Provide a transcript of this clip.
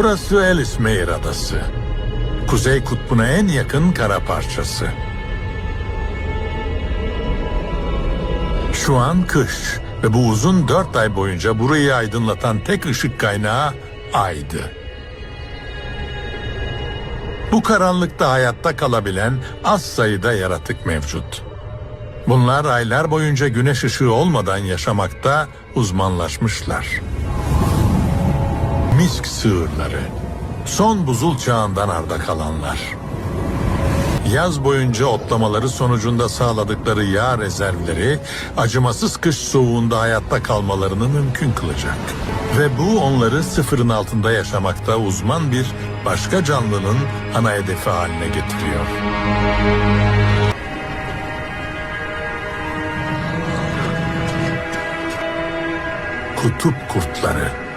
Burası Ellesmere Adası. Kuzey kutbuna en yakın kara parçası. Şu an kış ve bu uzun dört ay boyunca burayı aydınlatan tek ışık kaynağı aydı. Bu karanlıkta hayatta kalabilen az sayıda yaratık mevcut. Bunlar aylar boyunca güneş ışığı olmadan yaşamakta uzmanlaşmışlar. Misk sığırları, son buzul çağından arda kalanlar. Yaz boyunca otlamaları sonucunda sağladıkları yağ rezervleri acımasız kış soğuğunda hayatta kalmalarını mümkün kılacak. Ve bu onları sıfırın altında yaşamakta uzman bir başka canlının ana hedefi haline getiriyor. Kutup kurtları.